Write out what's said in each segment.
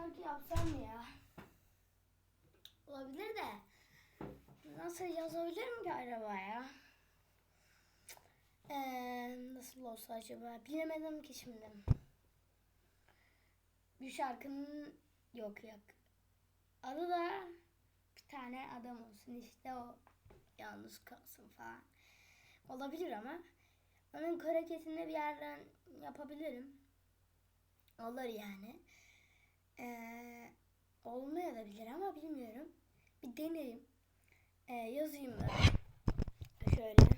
şarkı yapsam ya? Olabilir de. Nasıl yazabilirim ki acaba ya? Ee, nasıl olsa acaba? Bilemedim ki şimdi. Bir şarkının yok yok. Adı da bir tane adam olsun işte o yalnız kalsın falan. Olabilir ama onun hareketini bir yerden yapabilirim. Olur yani. Ee, olmayabilir ama bilmiyorum. Bir denerim. Ee, yazayım da. Şöyle.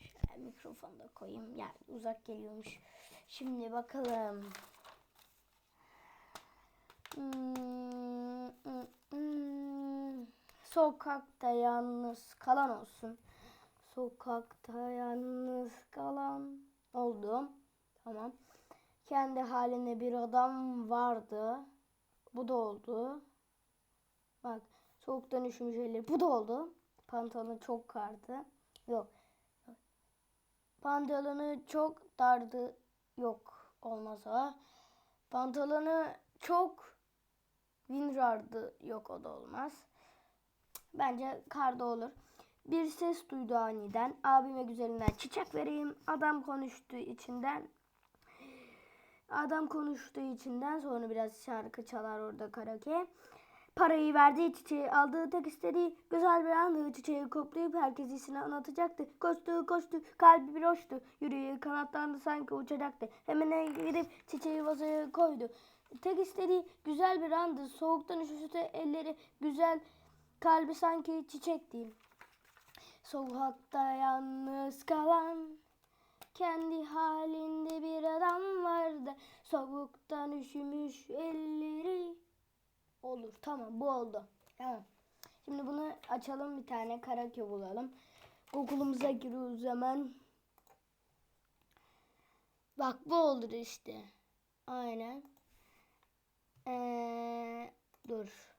Şöyle mikrofonu da koyayım. Yani uzak geliyormuş. Şimdi bakalım. Sokakta yalnız kalan olsun. Sokakta yalnız kalan oldum. Tamam. Kendi halinde bir adam vardı. Bu da oldu. Bak soğuktan üşümüş elleri. Bu da oldu. Pantolonu çok kardı. Yok. Pantolonu çok dardı. Yok. Olmaz o. Pantolonu çok winrardı. Yok o da olmaz. Bence karda olur. Bir ses duydu aniden. Abime güzelinden çiçek vereyim. Adam konuştu içinden. Adam konuştuğu içinden sonra biraz şarkı çalar orada karaoke. Parayı verdiği çiçeği aldığı tek istediği güzel bir andı çiçeği koplayıp herkes isine anlatacaktı. Koştu koştu kalbi bir hoştu yürüyü kanatlandı sanki uçacaktı. Hemen gidip çiçeği vazoya koydu. Tek istediği güzel bir andı soğuktan üşüsü elleri güzel kalbi sanki çiçek değil. Sokakta yalnız kalan kendi halinde bir adam vardı. Soğuktan üşümüş elleri. Olur tamam bu oldu. Tamam. Şimdi bunu açalım bir tane karaköy bulalım. Google'umuza giriyoruz hemen. Bak bu olur işte. Aynen. Ee, dur.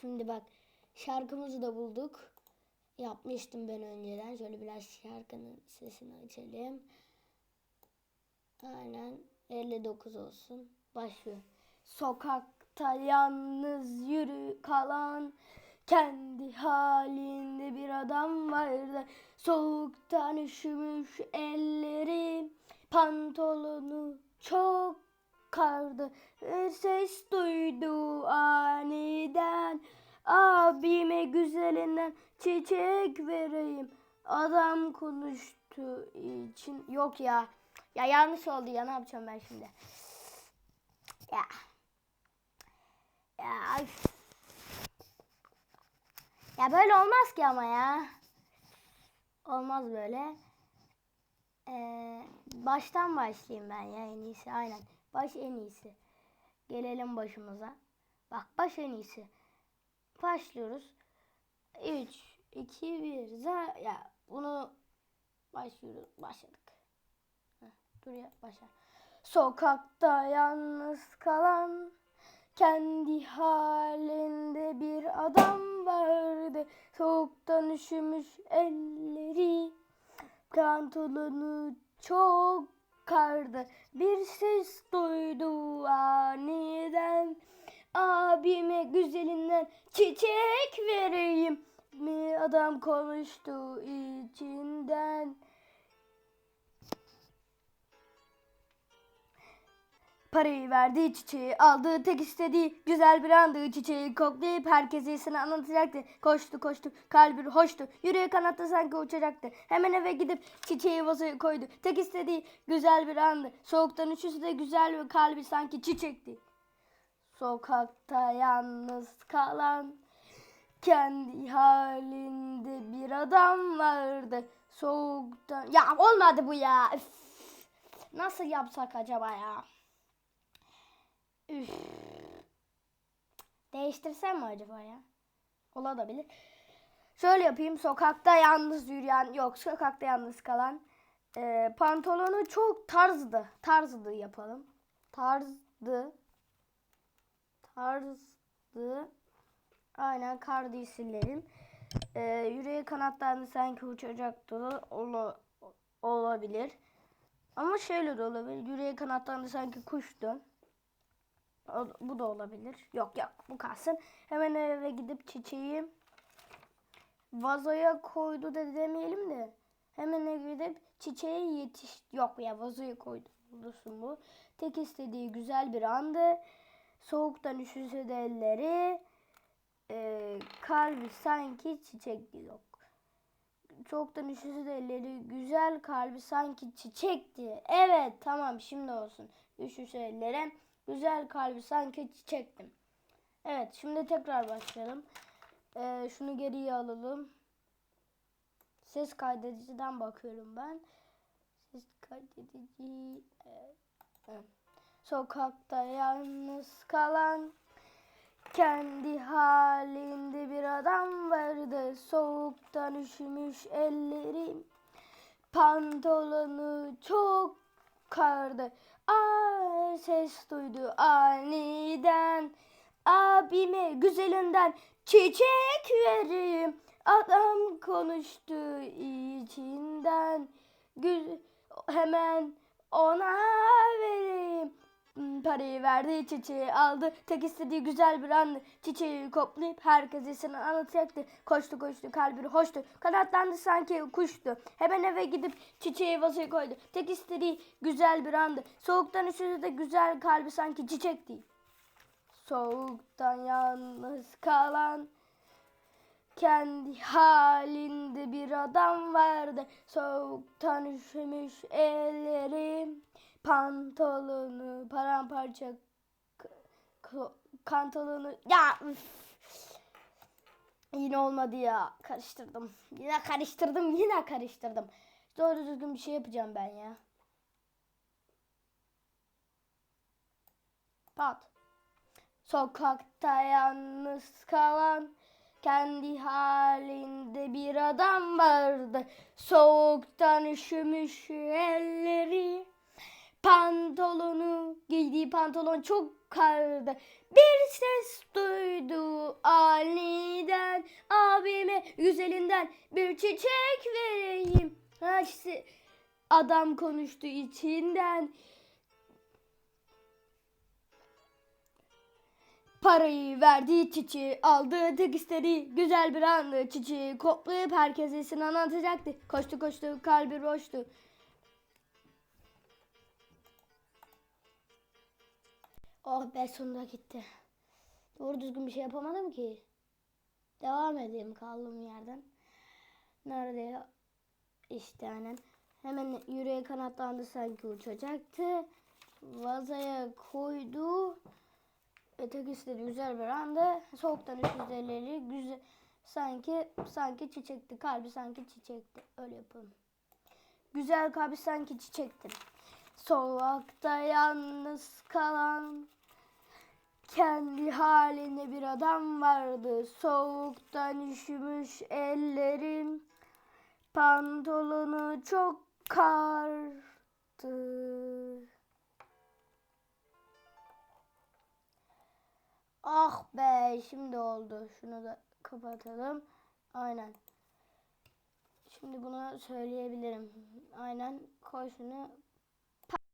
Şimdi bak şarkımızı da bulduk. Yapmıştım ben önceden. Şöyle biraz şarkının sesini açalım. Aynen 59 olsun. Başlıyor. Sokakta yalnız yürü kalan kendi halinde bir adam vardı. Soğuktan üşümüş elleri pantolonu çok kardı. Bir ses duydu aniden. Abime güzelinden çiçek vereyim. Adam konuştu için. Yok ya. Ya yanlış oldu ya ne yapacağım ben şimdi? Ya. Ya. Ya böyle olmaz ki ama ya. Olmaz böyle. Ee, baştan başlayayım ben ya en iyisi. Aynen. Baş en iyisi. Gelelim başımıza. Bak baş en iyisi. Başlıyoruz. 3, 2, 1. Za ya bunu başlıyoruz. Başladık. Heh, dur ya başla. Sokakta yalnız kalan kendi halinde bir adam vardı. Soğuktan üşümüş elleri pantolonu çok kardı. Bir ses duydu aniden. Abime güzelinden çiçek vereyim mi adam konuştu içinden. Parayı verdiği çiçeği aldığı tek istediği güzel bir andı çiçeği koklayıp herkese sana anlatacaktı. Koştu koştu kalbi hoştu yürüye kanatta sanki uçacaktı. Hemen eve gidip çiçeği vazoya koydu. Tek istediği güzel bir andı. Soğuktan üşüsü de güzel bir kalbi sanki çiçekti. Sokakta yalnız kalan kendi halinde bir adam vardı. Soğuktan... Ya olmadı bu ya. Üf. Nasıl yapsak acaba ya? Üf. Değiştirsem mi acaba ya? Olabilir. Şöyle yapayım. Sokakta yalnız yürüyen yok. Sokakta yalnız kalan. Ee, pantolonu çok tarzdı. Tarzdı yapalım. Tarzdı. Tarzdı. Aynen kardı silelim. Ee, yüreği kanatlarını sanki uçacaktı. Ola, olabilir. Ama şöyle de olabilir. Yüreği kanatlarını sanki kuştu. O- bu da olabilir. Yok yok bu kalsın. Hemen eve gidip çiçeği vazoya koydu da demeyelim de. Hemen eve gidip çiçeğe yetiş... Yok ya vazoya koydu. Bulursun bu. Tek istediği güzel bir andı. Soğuktan üşüse de elleri. Ee, kalbi sanki çiçek yok. Soğuktan üşüse de elleri güzel kalbi sanki çiçekti. Evet tamam şimdi olsun. Üşüse ellere güzel kalbi sanki çiçektim. Evet şimdi tekrar başlayalım. Ee, şunu geriye alalım. Ses kaydediciden bakıyorum ben. Ses kaydedici. evet. Sokakta yalnız kalan kendi halinde bir adam vardı. Soğuktan üşümüş ellerim. Pantolonu çok kardı. Aa, ses duydu aniden. Abime güzelinden çiçek vereyim. Adam konuştu içinden. Gül, hemen ona vereyim. Hmm, Parayı verdi, çiçeği aldı. Tek istediği güzel bir andı. Çiçeği koplayıp herkese sana anlatacaktı. Koştu koştu, kalbi hoştu. Kanatlandı sanki kuştu. Hemen eve gidip çiçeği vazoya koydu. Tek istediği güzel bir andı. Soğuktan üşüdü de güzel kalbi sanki çiçekti. Soğuktan yalnız kalan kendi halinde bir adam vardı. Soğuktan üşümüş ellerim. Pantolonu paramparça pantolonu ya üf. Yine olmadı ya. Karıştırdım. Yine karıştırdım. Yine karıştırdım. Doğru düzgün bir şey yapacağım ben ya. Pat. Sokakta yalnız kalan kendi halinde bir adam vardı. Soğuktan üşümüş elleri. Pantolonu giydiği pantolon çok kardı. Bir ses duydu aniden. Abime güzelinden bir çiçek vereyim. Ha adam konuştu içinden. Parayı verdi çiçeği aldı tek istediği güzel bir andı çiçeği koplayıp herkese sinan anlatacaktı. Koştu koştu kalbi boştu. Oh be sonunda gitti. Doğru düzgün bir şey yapamadım ki. Devam edeyim kaldığım yerden. Nerede? İşte aynen. Hemen yüreği kanatlandı sanki uçacaktı. Vazaya koydu. Öteki istedi güzel bir anda soğuktan üşüzeleri güzel sanki sanki çiçekti kalbi sanki çiçekti öyle yapalım. Güzel kalbi sanki çiçekti. Sokakta yalnız kalan kendi halinde bir adam vardı. Soğuktan üşümüş ellerim pantolonu çok kardı. Ah be şimdi oldu. Şunu da kapatalım. Aynen. Şimdi bunu söyleyebilirim. Aynen koy şunu